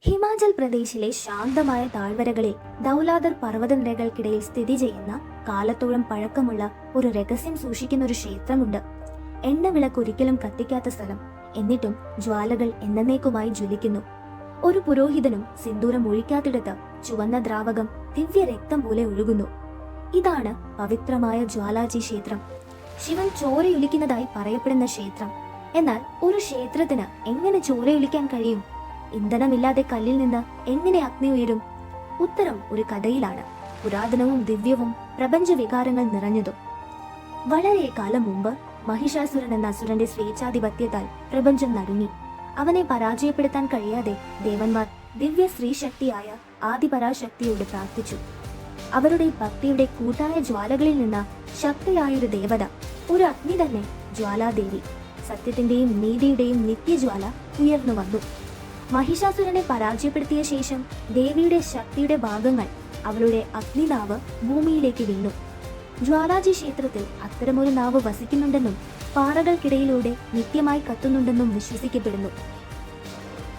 ഹിമാചൽ പ്രദേശിലെ ശാന്തമായ താഴ്വരകളിൽ ദൗലാദർ പർവതനിരകൾക്കിടയിൽ സ്ഥിതി ചെയ്യുന്ന കാലത്തോളം പഴക്കമുള്ള ഒരു രഹസ്യം സൂക്ഷിക്കുന്ന ഒരു ക്ഷേത്രമുണ്ട്. എണ്ണ വിളക്ക് ഒരിക്കലും കത്തിക്കാത്ത സ്ഥലം. എന്നിട്ടും ജ്വാലകൾ എന്നേക്കുമായി ജ്വലിക്കുന്നു. ഒരു പുരോഹിതനും സിന്ദൂരം ഒഴിക്കാത്തിടത്ത് ചുവന്ന ദ്രാവകം ദിവ്യ രക്തം പോലെ ഒഴുകുന്നു. ഇതാണ് പവിത്രമായ ജ്വാലാജി ക്ഷേത്രം. ശിവൻ ചോരയൊലിക്കുന്നതായി പറയപ്പെടുന്ന ക്ഷേത്രം. എന്നാൽ ഒരു ക്ഷേത്രത്തിന് എങ്ങനെ ചോരയൊലിക്കാൻ കഴിയും? ഇന്ധനമില്ലാതെ കല്ലിൽ നിന്ന് എങ്ങനെ അഗ്നി ഉയരും? ഉത്തരം ഒരു കഥയിലാണ്. പുരാതനവും ദിവ്യവും പ്രപഞ്ച വികാരങ്ങൾ നിറഞ്ഞതും. വളരെ കാലം മുമ്പ് മഹിഷാസുരൻ എന്ന അസുരന്റെ സ്വേച്ഛാധിപത്യത്താൽ പ്രപഞ്ചം നടുങ്ങി. അവനെ പരാജയപ്പെടുത്താൻ കഴിയാതെ ദേവന്മാർ ദിവ്യ സ്ത്രീശക്തിയായ ആദിപരാശക്തിയോട് പ്രാർത്ഥിച്ചു. അവരുടെ ഭക്തിയുടെ കൂട്ടായ ജ്വാലകളിൽ നിന്ന് ശക്തിയായൊരു ദേവത ഒരു അഗ്നി തന്നെ ജ്വാലാദേവി. സത്യത്തിന്റെയും നീതിയുടെയും നിത്യജ്വാല ഉയർന്നു വന്നു. മഹിഷാസുരനെ പരാജയപ്പെടുത്തിയ ശേഷം ദേവിയുടെ ശക്തിയുടെ ഭാഗങ്ങൾ അവളുടെ അഗ്നിനാവ് ഭൂമിയിലേക്ക് വീണു. ജ്വാലാജി ക്ഷേത്രത്തിൽ അത്തരമൊരു നാവ് വസിക്കുന്നുണ്ടെന്നും പാറകൾക്കിടയിലൂടെ നിത്യമായി കത്തുന്നുണ്ടെന്നും വിശ്വസിക്കപ്പെടുന്നു.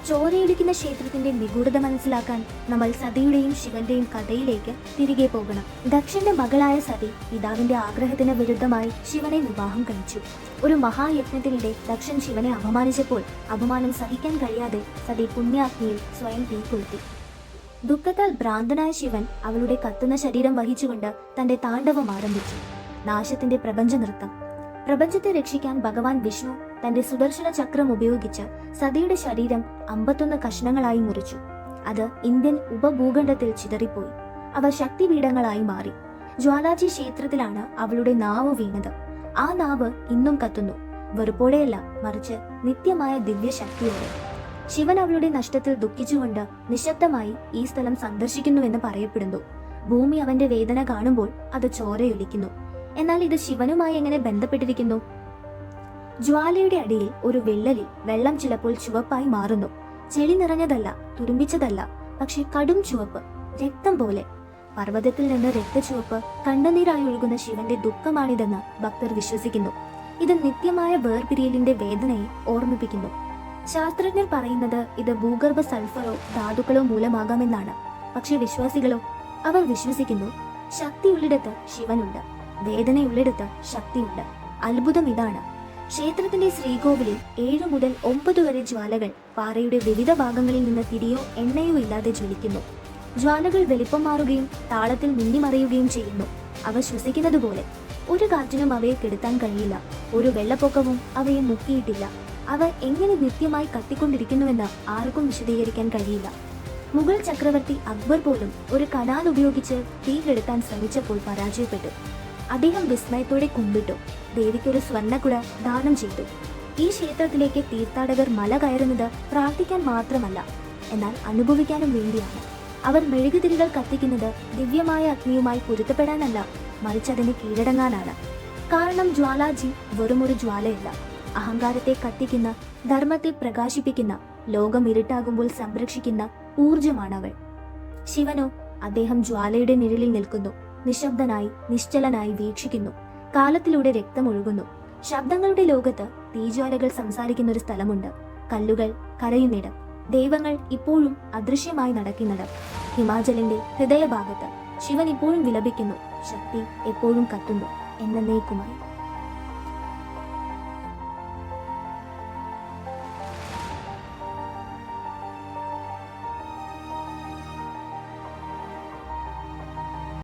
ചോരയിടിക്കുന്ന ക്ഷേത്രത്തിന്റെ നിഗൂഢത മനസ്സിലാക്കാൻ നമ്മൾ സതിയുടെയും ശിവന്റെയും കഥയിലേക്ക് തിരികെ പോകണം. ദക്ഷന്റെ മകളായ സതി പിതാവിന്റെ ആഗ്രഹത്തിന് വിരുദ്ധമായി ശിവനെ വിവാഹം കഴിച്ചു. ഒരു മഹായജ്ഞത്തിനിടെ ദക്ഷൻ ശിവനെ അപമാനിച്ചപ്പോൾ അപമാനം സഹിക്കാൻ കഴിയാതെ സതി പുണ്യാഗ്നിയിൽ സ്വയം തീ കൊളുത്തി ദുഃഖത്താൽ ഭ്രാന്തനായ ശിവൻ അവളുടെ കത്തുന്ന ശരീരം വഹിച്ചുകൊണ്ട് തന്റെ താണ്ഡവം ആരംഭിച്ചു. നാശത്തിന്റെ പ്രപഞ്ച നൃത്തം. പ്രപഞ്ചത്തെ രക്ഷിക്കാൻ ഭഗവാൻ വിഷ്ണു തന്റെ സുദർശന ചക്രം ഉപയോഗിച്ച് സതിയുടെ ശരീരം അമ്പത്തൊന്ന് കഷ്ണങ്ങളായി മുറിച്ചു. അത് ഇന്ത്യൻ ഉപഭൂഖണ്ഡത്തിൽ ചിതറിപ്പോയി. അവ ശക്തിപീഠങ്ങളായി മാറി. ജ്വാലാജി ക്ഷേത്രത്തിലാണ് അവളുടെ നാവ് വീണത്. ആ നാവ് ഇന്നും കത്തുന്നു. വെറുപ്പോടെയല്ല മറിച്ച് നിത്യമായ ദിവ്യശക്തിയോടെ. ശിവൻ അവളുടെ നഷ്ടത്തിൽ ദുഃഖിച്ചുകൊണ്ട് നിശബ്ദമായി ഈ സ്ഥലം സന്ദർശിക്കുന്നുവെന്ന് പറയപ്പെടുന്നു. ഭൂമി അവന്റെ വേദന കാണുമ്പോൾ അത് ചോരയൊലിക്കുന്നു. എന്നാൽ ഇത് ശിവനുമായി എങ്ങനെ ബന്ധപ്പെട്ടിരിക്കുന്നു? ജ്വാലയുടെ അടിയിൽ ഒരു വിള്ളലിൽ വെള്ളം ചിലപ്പോൾ ചുവപ്പായി മാറുന്നു. ചെളി നിറഞ്ഞതല്ല തുരുമ്പിച്ചതല്ല പക്ഷെ കടും ചുവപ്പ് രക്തം പോലെ. പർവതത്തിൽ നിന്ന് രക്തചുവപ്പ് കണ്ണുനീരായി ഒഴുകുന്ന ശിവന്റെ ദുഃഖമാണിതെന്ന് ഭക്തർ വിശ്വസിക്കുന്നു. ഇത് നിത്യമായ വേർപിരിയലിന്റെ വേദനയെ ഓർമ്മിപ്പിക്കുന്നു. ശാസ്ത്രജ്ഞർ പറയുന്നത് ഇത് ഭൂഗർഭ സൾഫറോ ധാതുക്കളോ മൂലമാകാമെന്നാണ്. പക്ഷെ വിശ്വാസികളോ അവർ വിശ്വസിക്കുന്നു ശക്തിയുള്ളിടത്ത് ശിവനുണ്ട്. വേദനയുള്ളിടത്ത് ശക്തിയുണ്ട്. അത്ഭുതം ഇതാണ്. ക്ഷേത്രത്തിന്റെ ശ്രീകോവിലിൽ ഏഴു മുതൽ ഒമ്പത് വരെ ജ്വാലകൾ പാറയുടെ വിവിധ ഭാഗങ്ങളിൽ നിന്ന് തിരിയോ എണ്ണയോ ഇല്ലാതെ ജ്വലിക്കുന്നു. ജ്വാലകൾ വലിപ്പം മാറുകയും താളത്തിൽ മിന്നിമറിയുകയും ചെയ്യുന്നു. അവ ശ്വസിക്കുന്നത് പോലെ ഒരു കാറ്റിനും അവയെ കെടുത്താൻ കഴിയില്ല. ഒരു വെള്ളപ്പൊക്കവും അവയെ മുക്കിയിട്ടില്ല. അവ എങ്ങനെ നിത്യമായി കത്തിക്കൊണ്ടിരിക്കുന്നുവെന്ന് ആർക്കും വിശദീകരിക്കാൻ കഴിയില്ല. മുഗൾ ചക്രവർത്തി അക്ബർ പോലും ഒരു കനാൽ ഉപയോഗിച്ച് തീ കെടുത്താൻ ശ്രമിച്ചപ്പോൾ പരാജയപ്പെട്ടു. അദ്ദേഹം വിസ്മയത്തോടെ കുമ്പിട്ടു. ദേവിക്കൊരു സ്വർണകുട ദാനം ചെയ്തു. ഈ ക്ഷേത്രത്തിലേക്ക് തീർത്ഥാടകർ മല കയറുന്നത് പ്രാർത്ഥിക്കാൻ മാത്രമല്ല എന്നാൽ അനുഭവിക്കാനും വേണ്ടിയാണ്. അവർ മെഴുകുതിരികൾ കത്തിക്കുന്നത് ദിവ്യമായ അഗ്നിയുമായി പൊരുത്തപ്പെടാനല്ല മറിച്ച് അതിന് കീഴടങ്ങാനാണ്. കാരണം ജ്വാലാജി വെറുമൊരു ജ്വാലയല്ല. അഹങ്കാരത്തെ കത്തിക്കുന്ന ധർമ്മത്തെ പ്രകാശിപ്പിക്കുന്ന ലോകം ഇരുട്ടാകുമ്പോൾ സംരക്ഷിക്കുന്ന ഊർജമാണവൾ ശിവനോ അദ്ദേഹം ജ്വാലയുടെ നിഴലിൽ നിൽക്കുന്നു. നിശബ്ദനായി നിശ്ചലനായി വീക്ഷിക്കുന്നു. കാലത്തിലൂടെ രക്തമൊഴുകുന്നു ശബ്ദങ്ങളുടെ ലോകത്ത് തീജ്വാലകൾ സംസാരിക്കുന്ന ഒരു സ്ഥലമുണ്ട്. കല്ലുകൾ കരയുന്നിടം. ദൈവങ്ങൾ ഇപ്പോഴും അദൃശ്യമായി നടക്കുന്നിടം. ഹിമാചലിന്റെ ഹൃദയഭാഗത്ത് ശിവൻ ഇപ്പോഴും വിലപിക്കുന്നു. ശക്തി എപ്പോഴും കത്തുന്നു. എന്നേക്കുമായി